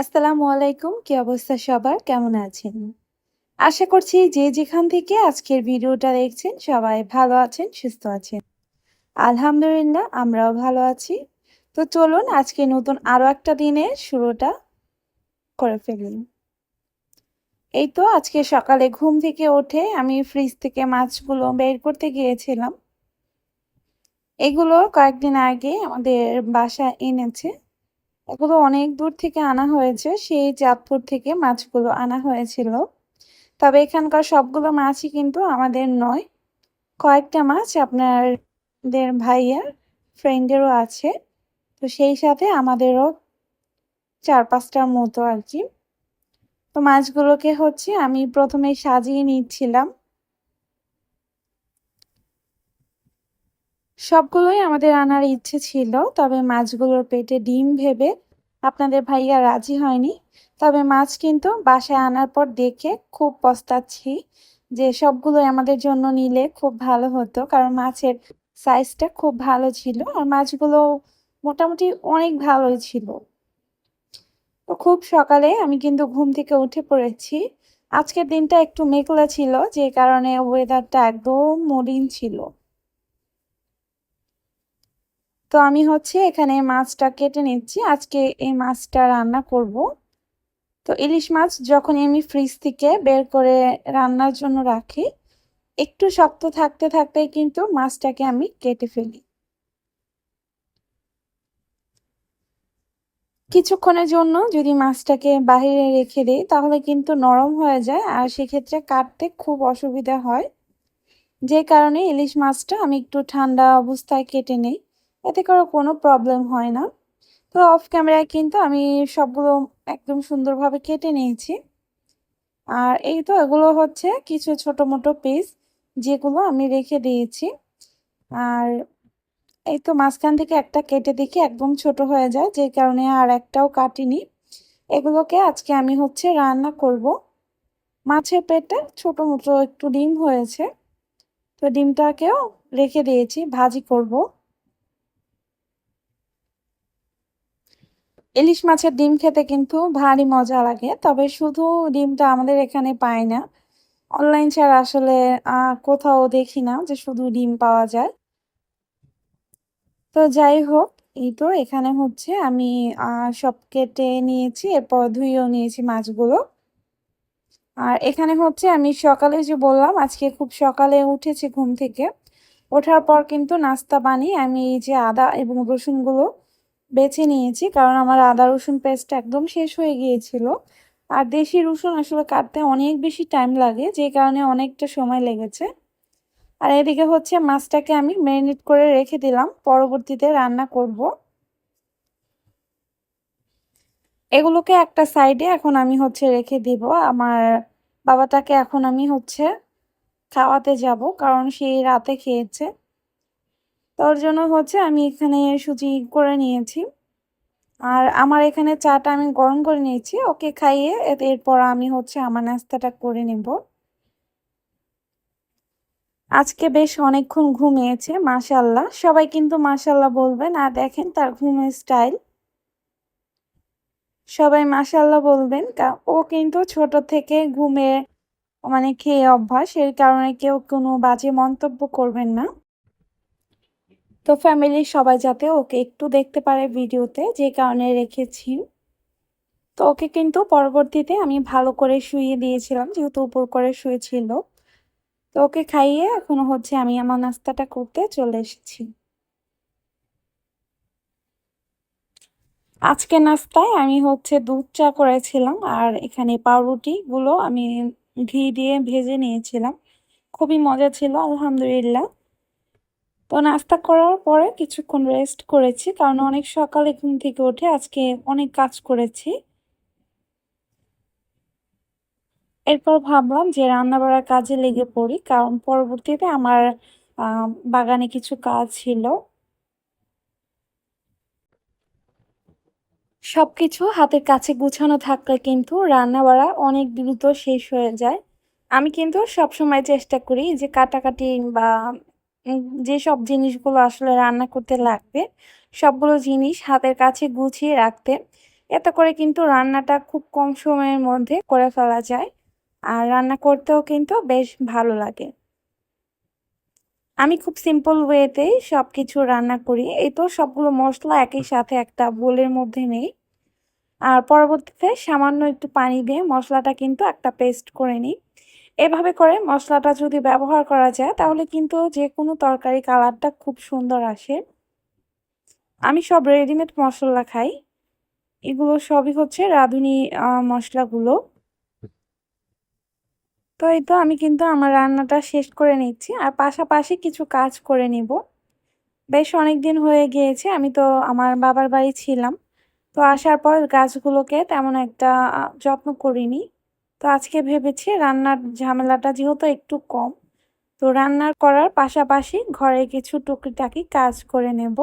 আসসালামু আলাইকুম, কি অবস্থা সবার? কেমন আছেন? আশা করছি যে যেখান থেকে আজকের ভিডিওটা দেখছেন, সবাই ভালো আছেন, সুস্থ আছেন। আলহামদুলিল্লাহ, আমরাও ভালো আছি। তো চলুন আজকে নতুন আরও একটা দিনের শুরুটা করে ফেলি। এই তো আজকে সকালে ঘুম থেকে উঠে আমি ফ্রিজ থেকে মাছগুলো বের করতে গিয়েছিলাম। এগুলো কয়েকদিন আগে আমাদের বাসা এনেছে। এগুলো অনেক দূর থেকে আনা হয়েছে। সেই চাঁদপুর থেকে মাছগুলো আনা হয়েছিল। তবে এখানকার সবগুলো মাছই কিন্তু আমাদের নয়। কয়েকটা মাছ আপনাদের ভাইয়ার ফ্রেন্ডেরও আছে। তো সেই সাথে আমাদেরও চার পাঁচটার মতো আর কি। তো মাছগুলোকে হচ্ছে আমি প্রথমে সাজিয়ে নিচ্ছিলাম। সবগুলোই আমাদের আনার ইচ্ছে ছিল, তবে মাছগুলোর পেটে ডিম ভেবে আপনাদের ভাইয়া রাজি হয়নি। তবে মাছ কিন্তু বাসায় আনার পর দেখে খুব পস্তাচ্ছি যে সবগুলোই আমাদের জন্য নিলে খুব ভালো হতো, কারণ মাছের সাইজটা খুব ভালো ছিল আর মাছগুলো মোটামুটি অনেক ভালোই ছিল। তো খুব সকালে আমি কিন্তু ঘুম থেকে উঠে পড়েছি। আজকের দিনটা একটু মেঘলা ছিল, যে কারণে ওয়েদারটা একদম মলিন ছিল। তো আমি হচ্ছে এখানে মাছটা কেটে নিচ্ছি। আজকে এই মাছটা রান্না করব। তো ইলিশ মাছ যখন আমি ফ্রিজ থেকে বের করে রান্নার জন্য রাখি, একটু শক্ত থাকতে থাকতেই কিন্তু মাছটাকে আমি কেটে ফেলি। কিছুক্ষণের জন্য যদি মাছটাকে বাহিরে রেখে দিই, তাহলে কিন্তু নরম হয়ে যায় আর সেক্ষেত্রে কাটতে খুব অসুবিধা হয়। যে কারণে ইলিশ মাছটা আমি একটু ঠান্ডা অবস্থায় কেটে নেই। এতে করে কোনো প্রবলেম হয় না। তো অফ ক্যামেরায় কিন্তু আমি সবগুলো একদম সুন্দরভাবে কেটে নিয়েছি। আর এই তো এগুলো হচ্ছে কিছু ছোট মোটো পিস যেগুলো আমি রেখে দিয়েছি। আর এই তো মাঝখান থেকে একটা কেটে দেখি একদম ছোট হয়ে যায়, যে কারণে আর একটাও কাটিনি। এগুলোকে আজকে আমি হচ্ছে রান্না করব। মাছের পেটে ছোট মতো একটু ডিম হয়েছে। তো ডিমটাকেও রেখে দিয়েছি, ভাজি করব। ইলিশ মাছের ডিম খেতে কিন্তু ভারী মজা লাগে, তবে শুধু ডিমটা আমাদের এখানে পাই না। অনলাইন ছাড়া আসলে কোথাও দেখি না যে শুধু ডিম পাওয়া যায়। তো যাই হোক, এই তো এখানে হচ্ছে আমি সব কেটে নিয়েছি, এরপর ধুয়েও নিয়েছি মাছগুলো। আর এখানে হচ্ছে আমি সকালে যে বললাম, আজকে খুব সকালে উঠেছি ঘুম থেকে। ওঠার পর কিন্তু নাস্তা বানিয়ে আমি এই যে আদা এবং রসুনগুলো বেছে নিয়েছি, কারণ আমার আদা রসুন পেস্ট একদম শেষ হয়ে গিয়েছিল। আর দেশি রসুন আসলে কাটতে অনেক বেশি টাইম লাগে, যে কারণে অনেকটা সময় লেগেছে। আর এদিকে হচ্ছে মাছটাকে আমি ম্যারিনেট করে রেখে দিলাম, পরবর্তীতে রান্না করব। এগুলোকে একটা সাইডে এখন আমি হচ্ছে রেখে দিব। আমার বাবাটাকে এখন আমি হচ্ছে খাওয়াতে যাব, কারণ সেই রাতে খেয়েছে। তোর জন্য হচ্ছে আমি এখানে সুজি করে নিয়েছি। আর আমার এখানে চাটা আমি গরম করে নিয়েছি, ওকে খাইয়ে এরপর আমি হচ্ছে আমার নাস্তাটা করে নেব। আজকে বেশ অনেকক্ষণ ঘুমিয়েছে মাশাল্লাহ সবাই কিন্তু মাশাল্লাহ বলবেন, আর দেখেন তার ঘুমের স্টাইল। সবাই মাশাল্লাহ বলবেন ও কিন্তু ছোট থেকে ঘুমে মানে খেয়ে অভ্যাস, এর কারণে কেউ কোনো বাজে মন্তব্য করবেন না। তো ফ্যামিলির সবাই যাতে ওকে একটু দেখতে পারে ভিডিওতে যে কারণে রেখেছি। তো ওকে কিন্তু পরবর্তীতে আমি ভালো করে শুয়ে দিয়েছিলাম, যেহেতু উপর করে শুয়েছিল। তো ওকে খাইয়ে এখনও হচ্ছে আমি আমার নাস্তাটা করতে চলে এসেছি। আজকে নাস্তায় আমি হচ্ছে দুধ চা করেছিলাম, আর এখানে পাউরুটিগুলো আমি ঘি দিয়ে ভেজে নিয়েছিলাম। খুবই মজা ছিল, আলহামদুলিল্লাহ। তো নাস্তা করার পরে কিছুক্ষণ রেস্ট করেছি, কারণ অনেক সকালে ঘুম থেকে উঠে আজকে অনেক কাজ করেছি। এরপর ভাবলাম যে রান্না বাড়ার কাজে লেগে পড়ি, কারণ পরবর্তীতে আমার বাগানে কিছু কাজ ছিল। সবকিছু হাতের কাছে গুছানো থাকলে কিন্তু রান্না বাড়া অনেক দ্রুত শেষ হয়ে যায়। আমি কিন্তু সবসময় চেষ্টা করি যে কাটাকাটি বা যেসব জিনিসগুলো আসলে রান্না করতে লাগবে, সবগুলো জিনিস হাতের কাছে গুছিয়ে রাখতে। এতে করে কিন্তু রান্নাটা খুব কম সময়ের মধ্যে করে ফেলা যায়। আর রান্না করতেও কিন্তু বেশ ভালো লাগে। আমি খুব সিম্পল ওয়েতেই সব কিছু রান্না করি। এই তো সবগুলো মশলা একই সাথে একটা বোলের মধ্যে নেই। আর পরবর্তীতে সামান্য একটু পানি দিয়ে মশলাটা কিন্তু একটা পেস্ট করে নিই। এভাবে করে মশলাটা যদি ব্যবহার করা যায়, তাহলে কিন্তু যে কোনো তরকারি কালারটা খুব সুন্দর আসে। আমি সব রেডিমেড মশলা খাই। এগুলো সবই হচ্ছে রাঁধুনি মশলাগুলো। তো এই তো আমি কিন্তু আমার রান্নাটা শেষ করে নিচ্ছি। আর পাশাপাশি কিছু কাজ করে নিব। বেশ অনেক দিন হয়ে গিয়েছে, আমি তো আমার বাবার বাড়ি ছিলাম। তো আসার পর গাছগুলোকে তেমন একটা যত্ন করিনি। তো আজকে ভেবেছি রান্নার ঝামেলাটা যেহেতু একটু কম, তো রান্নার করার পাশাপাশি ঘরে কিছু টুকিটাকি কাজ করে নেব।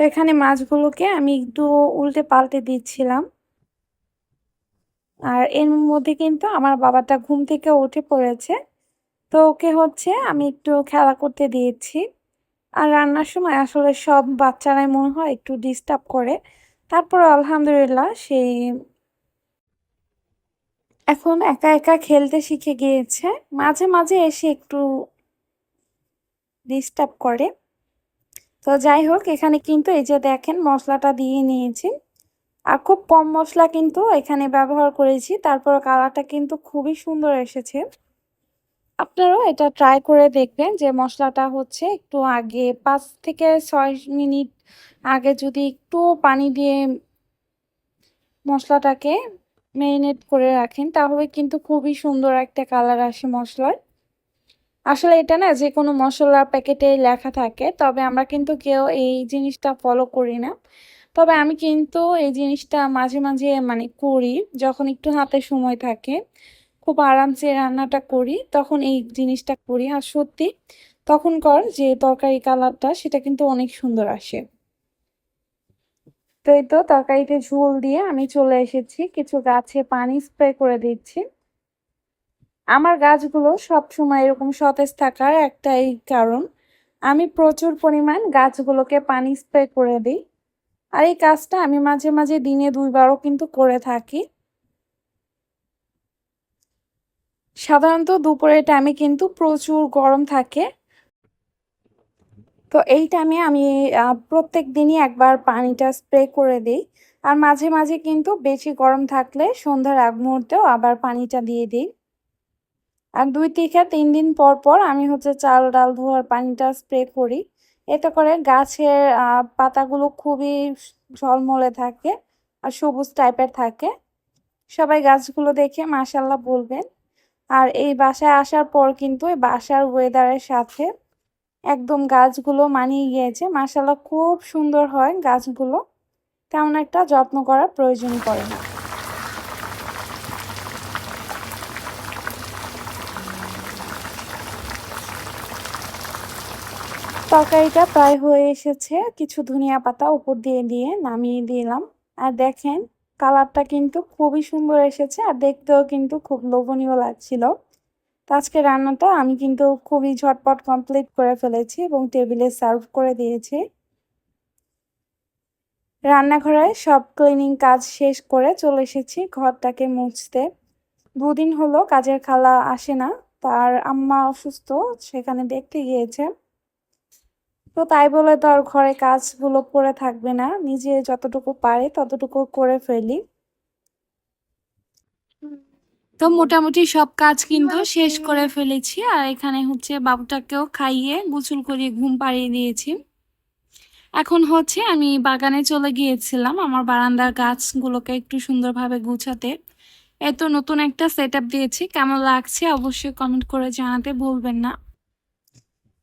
তো এখানে মাছগুলোকে আমি একটু উল্টে পাল্টে দিচ্ছিলাম। আর এর মধ্যে কিন্তু আমার বাবাটা ঘুম থেকে উঠে পড়েছে, তো ওকে হচ্ছে আমি একটু খেলা করতে দিয়েছি। আর রান্নার সময় আসলে সব বাচ্চারাই মনে হয় একটু ডিস্টার্ব করে। তারপর আলহামদুলিল্লাহ সেই এখন একা একা খেলতে শিখে গিয়েছে। মাঝে মাঝে এসে একটু ডিস্টার্ব করে। তো যাই হোক, এখানে কিন্তু এই যে দেখেন মশলাটা দিয়ে নিয়েছি। আর খুব কম মশলা কিন্তু এখানে ব্যবহার করেছি। তারপর কালারটা কিন্তু খুবই সুন্দর এসেছে। আপনারাও এটা ট্রাই করে দেখবেন যে মশলাটা হচ্ছে একটু আগে, পাঁচ থেকে ছয় মিনিট আগে যদি একটু পানি দিয়ে মশলাটাকে ম্যারিনেট করে রাখেন, তাহলে কিন্তু খুবই সুন্দর একটা কালার আসে মশলার। আসলে এটা না যে কোনো মশলার প্যাকেটে লেখা থাকে, তবে আমরা কিন্তু কেউ এই জিনিসটা ফলো করি না। তবে আমি কিন্তু এই জিনিসটা মাঝে মাঝে মানে করি, যখন একটু হাতে সময় থাকে, খুব আরামসে রান্নাটা করি, তখন এই জিনিসটা করি। আর সত্যি, তখনকার যে তরকারি কালারটা সেটা কিন্তু অনেক সুন্দর আসে। তো এই তো তরকারিতে ঝোল দিয়ে আমি চলে এসেছি। কিছু গাছে পানি স্প্রে করে দিচ্ছি। আমার গাছগুলো সব সময় এরকম সতেজ থাকার একটাই কারণ, আমি প্রচুর পরিমাণ গাছগুলোকে পানি স্প্রে করে দিই। আর এই কাজটা আমি মাঝে মাঝে দিনে দুইবারও কিন্তু করে থাকি। সাধারণত দুপুরের টাইমে কিন্তু প্রচুর গরম থাকে। তো এই টাইমে আমি প্রত্যেক দিনই একবার পানিটা স্প্রে করে দিই। আর মাঝে মাঝে কিন্তু বেশি গরম থাকলে সন্ধ্যার আগ মুহূর্তেও আবার পানিটা দিয়ে দিই। আর দুই থেকে তিন দিন পর পর আমি হচ্ছে চাল ডাল ধোয়ার পানিটা স্প্রে করি। এতে করে গাছের পাতাগুলো খুবই ঝলমলে থাকে আর সবুজ টাইপের থাকে। সবাই গাছগুলো দেখে মাসাল্লাহ বলবেন। আর এই বাসায় আসার পর কিন্তু এই বাসার ওয়েদারের সাথে একদম গাছগুলো মানিয়ে গিয়েছে। মাসাল্লাহ খুব সুন্দর হয় গাছগুলো। তেমন একটা যত্ন করার প্রয়োজন পড়ে না। তরকারিটা প্রায় হয়ে এসেছে। কিছু ধনিয়া পাতা উপর দিয়ে দিয়ে নামিয়ে দিলাম। আর দেখেন, কালারটা কিন্তু খুবই সুন্দর এসেছে। আর দেখতেও কিন্তু খুব লোভনীয় লাগছিল। আজকে রান্নাটা আমি কিন্তু খুবই ঝটপট কমপ্লিট করে ফেলেছি এবং টেবিলে সার্ভ করে দিয়েছি। রান্নাঘরে সব ক্লিনিং কাজ শেষ করে চলে এসেছি ঘরটাকে মুছতে। দুদিন হলো কাজের খালা আসে না, তার আম্মা অসুস্থ, সেখানে দেখতে গিয়েছে। তো তাই বলে তো আর ঘরে কাজগুলো পড়ে থাকবে না, নিজে যতটুকু পারে ততটুকু করে ফেলি। তো মোটামুটি সব কাজ কিন্তু শেষ করে ফেলেছি। আর এখানে হচ্ছে বাবুটাকেও খাইয়ে গোসল করিয়ে ঘুম পাড়িয়ে দিয়েছি। এখন হচ্ছে আমি বাগানে চলে গিয়েছিলাম আমার বারান্দার গাছগুলোকে একটু সুন্দরভাবে গুছাতে। এত নতুন একটা সেট দিয়েছি। কেমন লাগছে অবশ্যই কমেন্ট করে জানাতে ভুলবেন না।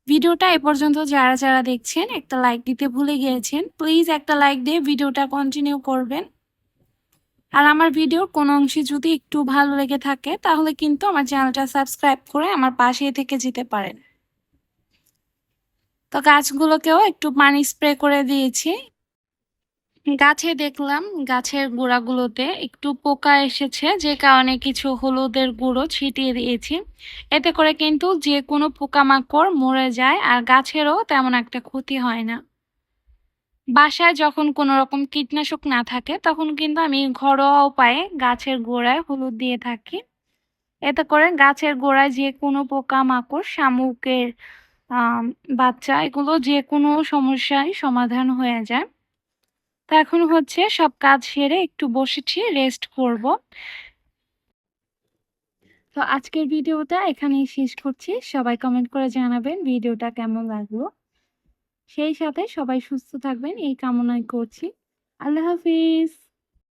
ভিডিওটা এ পর্যন্ত যারা যারা দেখছেন একটা লাইক দিতে ভুলে গিয়েছেন প্লিজ একটা লাইক দিয়ে ভিডিওটা কন্টিনিউ করবেন। আর আমার ভিডিওর কোনো অংশে যদি একটু ভালো লেগে থাকে, তাহলে কিন্তু আমার চ্যানেলটা সাবস্ক্রাইব করে আমার পাশে থেকে যেতে পারেন। তো গাছগুলোকেও একটু পানি স্প্রে করে দিয়েছি। গাছে দেখলাম গাছের গোড়াগুলোতে একটু পোকা এসেছে, যে কারণে কিছু হলুদের গুঁড়ো ছিটিয়ে দিয়েছি। এতে করে কিন্তু যে কোনো পোকামাকড় মরে যায়, আর গাছেরও তেমন একটা ক্ষতি হয় না। বাসায় যখন কোনো রকম কীটনাশক না থাকে, তখন কিন্তু আমি ঘরোয়া উপায়ে গাছের গোড়ায় হলুদ দিয়ে থাকি। এতে করে গাছের গোড়ায় যে কোনো পোকামাকড়, শামুকের বাচ্চা, এগুলো যে কোনো সমস্যায় সমাধান হয়ে যায়। তো এখন হচ্ছে সব কাজ সেরে একটু বসেছি, রেস্ট করব। তো আজকের ভিডিওটা এখানেই শেষ করছি। সবাই কমেন্ট করে জানাবেন ভিডিওটা কেমন লাগল। সেই সাথে সবাই সুস্থ থাকবেন। এই কামনায় করছি। আল্লাহ হাফিজ।